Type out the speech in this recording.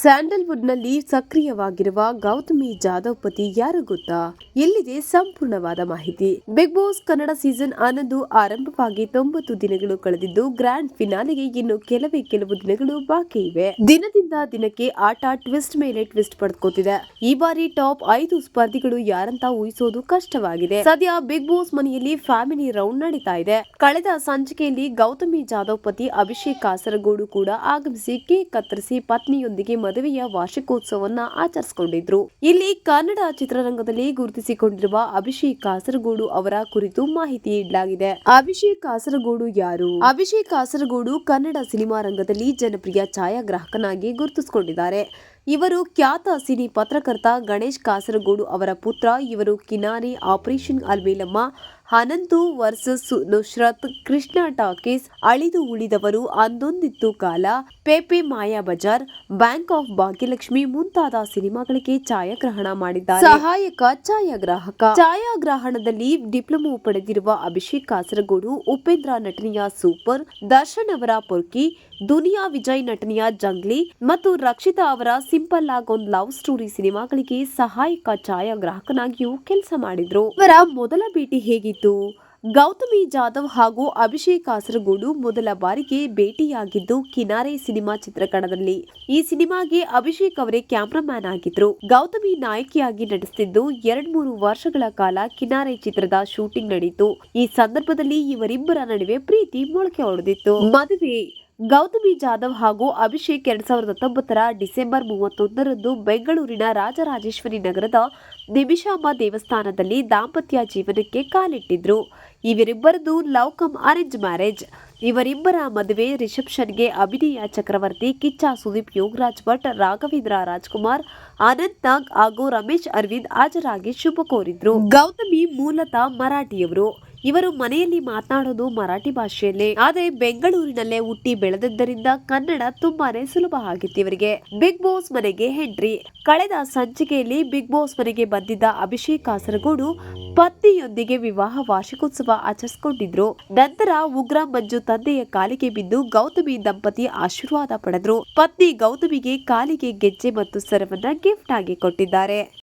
ಸ್ಯಾಂಡಲ್ವುಡ್ನಲ್ಲಿ ಸಕ್ರಿಯವಾಗಿರುವ ಗೌತಮಿ ಜಾಧವ್ ಪತಿ ಯಾರು ಗೊತ್ತಾ? ಇಲ್ಲಿದೆ ಸಂಪೂರ್ಣವಾದ ಮಾಹಿತಿ. ಬಿಗ್ ಬಾಸ್ ಕನ್ನಡ ಸೀಸನ್ ಹನ್ನೊಂದು ಆರಂಭವಾಗಿ ತೊಂಬತ್ತು ದಿನಗಳು ಕಳೆದಿದ್ದು, ಗ್ರ್ಯಾಂಡ್ ಫಿನಾಲೆಗೆ ಇನ್ನು ಕೆಲವೇ ಕೆಲವು ದಿನಗಳು ಬಾಕಿ ಇವೆ. ದಿನದಿಂದ ದಿನಕ್ಕೆ ಆಟ ಟ್ವಿಸ್ಟ್ ಮೇಲೆ ಟ್ವಿಸ್ಟ್ ಪಡೆದುಕೊತಿದೆ ಈ ಬಾರಿ ಟಾಪ್ ಐದು ಸ್ಪರ್ಧಿಗಳು ಯಾರಂತ ಊಹಿಸೋದು ಕಷ್ಟವಾಗಿದೆ. ಸದ್ಯ ಬಿಗ್ ಬಾಸ್ ಮನೆಯಲ್ಲಿ ಫ್ಯಾಮಿಲಿ ರೌಂಡ್ ನಡೀತಾ ಇದೆ. ಕಳೆದ ಸಂಚಿಕೆಯಲ್ಲಿ ಗೌತಮಿ ಜಾಧವ್ ಪತಿ ಅಭಿಷೇಕ್ ಕಾಸರಗೋಡು ಕೂಡ ಆಗಮಿಸಿ ಕೇಕ್ ಕತ್ತರಿಸಿ ಪತ್ನಿಯೊಂದಿಗೆ ಮದುವೆಯ ವಾರ್ಷಿಕೋತ್ಸವವನ್ನ ಆಚರಿಸಿಕೊಂಡಿದ್ರು. ಇಲ್ಲಿ ಕನ್ನಡ ಚಿತ್ರರಂಗದಲ್ಲಿ ಗುರುತಿಸಿಕೊಂಡಿರುವ ಅಭಿಷೇಕ್ ಕಾಸರಗೋಡು ಅವರ ಕುರಿತು ಮಾಹಿತಿ ನೀಡಲಾಗಿದೆ. ಅಭಿಷೇಕ್ ಕಾಸರಗೋಡು ಯಾರು? ಅಭಿಷೇಕ್ ಕಾಸರಗೋಡು ಕನ್ನಡ ಸಿನಿಮಾ ರಂಗದಲ್ಲಿ ಜನಪ್ರಿಯ ಛಾಯಾಗ್ರಾಹಕನಾಗಿ ಗುರುತಿಸಿಕೊಂಡಿದ್ದಾರೆ. ಇವರು ಖ್ಯಾತ ಸಿನಿ ಪತ್ರಕರ್ತ ಗಣೇಶ್ ಕಾಸರಗೋಡು ಅವರ ಪುತ್ರ, ಇವರು Kinari operation Alamelamma Ananthu versus Nusrath Krishna talkies Alidu Ulidavaru Andondittu Kaala Pepe Maya Bazaar bank of Bhagyalakshmi ಮುಂತಾದ ಸಿನಿಮಾಗಳಿಗೆ ಛಾಯಾಗ್ರಹಣ ಮಾಡಿದ್ದಾರೆ. ಸಹಾಯಕ ಛಾಯಾಗ್ರಾಹಕ. ಛಾಯಾಗ್ರಹಣದಲ್ಲಿ ಡಿಪ್ಲೊಮೊ ಪಡೆದಿರುವ ಅಭಿಷೇಕ್ ಕಾಸರಗೋಡು ಉಪೇಂದ್ರ ನಟನೆಯ ಸೂಪರ್ ದರ್ಶನ್ ಅವರ ಪೊರ್ಕಿ ದುನಿಯಾ ವಿಜಯ್ ನಟನೆಯ ಜಂಗ್ಲಿ ಮತ್ತು ರಕ್ಷಿತಾ ಅವರ ಸಿಂಪಲ್ ಆಗೊಂದ್ ಲವ್ ಸ್ಟೋರಿ ಸಿನಿಮಾಗಳಿಗೆ ಸಹಾಯಕ ಛಾಯಾಗ್ರಾಹಕನಾಗಿಯೂ ಕೆಲಸ ಮಾಡಿದ್ರು. ಇವರ ಮೊದಲ ಭೇಟಿ ಹೇಗಿತ್ತು? ಗೌತಮಿ ಜಾಧವ್ ಹಾಗೂ ಅಭಿಷೇಕ್ ಕಾಸರಗೋಡು ಮೊದಲ ಬಾರಿಗೆ ಭೇಟಿಯಾಗಿದ್ದು ಕಿನಾರೆ ಸಿನಿಮಾ ಚಿತ್ರಕಣದಲ್ಲಿ. ಈ ಸಿನಿಮಾಗೆ ಅಭಿಷೇಕ್ ಅವರೇ ಕ್ಯಾಮ್ರಾಮ್ಯಾನ್ ಆಗಿದ್ರು. ಗೌತಮಿ ನಾಯಕಿಯಾಗಿ ನಟಿಸುತ್ತಿದ್ದು ಎರಡ್ ಮೂರು ವರ್ಷಗಳ ಕಾಲ ಕಿನಾರೆ ಚಿತ್ರದ ಶೂಟಿಂಗ್ ನಡೆಯಿತು ಈ ಸಂದರ್ಭದಲ್ಲಿ ಇವರಿಬ್ಬರ ನಡುವೆ ಪ್ರೀತಿ ಮೊಳಕೆ ಹೊಡೆದಿತ್ತು ಮದುವೆ ಗೌತಮಿ ಜಾಧವ್ ಹಾಗೂ ಅಭಿಷೇಕ್ ಎರಡ್ ಸಾವಿರದ ಹತ್ತೊಂಬತ್ತರ ಡಿಸೆಂಬರ್ ಮೂವತ್ತೊಂದರಂದು ಬೆಂಗಳೂರಿನ ರಾಜರಾಜೇಶ್ವರಿ ನಗರದ ನಿಮಿಷಾಂಬ ದೇವಸ್ಥಾನದಲ್ಲಿ ದಾಂಪತ್ಯ ಜೀವನಕ್ಕೆ ಕಾಲಿಟ್ಟಿದ್ರು. ಇವರಿಬ್ಬರದು ಲವ್ ಕಮ್ ಅರೇಂಜ್ ಮ್ಯಾರೇಜ್. ಇವರಿಬ್ಬರ ಮದುವೆ ರಿಸೆಪ್ಷನ್ಗೆ ಅಭಿನಯ ಚಕ್ರವರ್ತಿ ಕಿಚ್ಚ ಸುದೀಪ್ ಯೋಗರಾಜ್ ಭಟ್, ರಾಘವೇಂದ್ರ ರಾಜ್ಕುಮಾರ್, ಅನಂತ್ ನಾಗ್ ಹಾಗೂ ರಮೇಶ್ ಅರವಿಂದ್ ಹಾಜರಾಗಿ ಶುಭ ಕೋರಿದ್ರು. ಗೌತಮಿ ಮೂಲತಃ ಮರಾಠಿಯವರು. ಇವರು ಮನೆಯಲ್ಲಿ ಮಾತನಾಡೋದು ಮರಾಠಿ ಭಾಷೆಯಲ್ಲೇ. ಆದರೆ ಬೆಂಗಳೂರಿನಲ್ಲೇ ಹುಟ್ಟಿ ಬೆಳೆದದ್ದರಿಂದ ಕನ್ನಡ ತುಂಬಾನೇ ಸುಲಭ ಆಗಿತ್ತು ಇವರಿಗೆ. ಬಿಗ್ ಬಾಸ್ ಮನೆಗೆ ಹೆಂಡ್ರಿ ಕಳೆದ ಸಂಚಿಕೆಯಲ್ಲಿ ಬಿಗ್ ಬಾಸ್ ಮನೆಗೆ ಬಂದಿದ್ದ ಅಭಿಷೇಕ್ ಕಾಸರಗೋಡು ಪತ್ನಿಯೊಂದಿಗೆ ವಿವಾಹ ವಾರ್ಷಿಕೋತ್ಸವ ಆಚರಿಸಿಕೊಂಡಿದ್ರು. ನಂತರ ಉಗ್ರ ಮಂಜು ತಂದೆಯ ಕಾಲಿಗೆ ಬಿದ್ದು ಗೌತಮಿ ದಂಪತಿ ಆಶೀರ್ವಾದ ಪಡೆದ್ರು. ಪತ್ನಿ ಗೌತಮಿಗೆ ಕಾಲಿಗೆ ಗೆಜ್ಜೆ ಮತ್ತು ಸರವನ್ನ ಗಿಫ್ಟ್ ಆಗಿ ಕೊಟ್ಟಿದ್ದಾರೆ.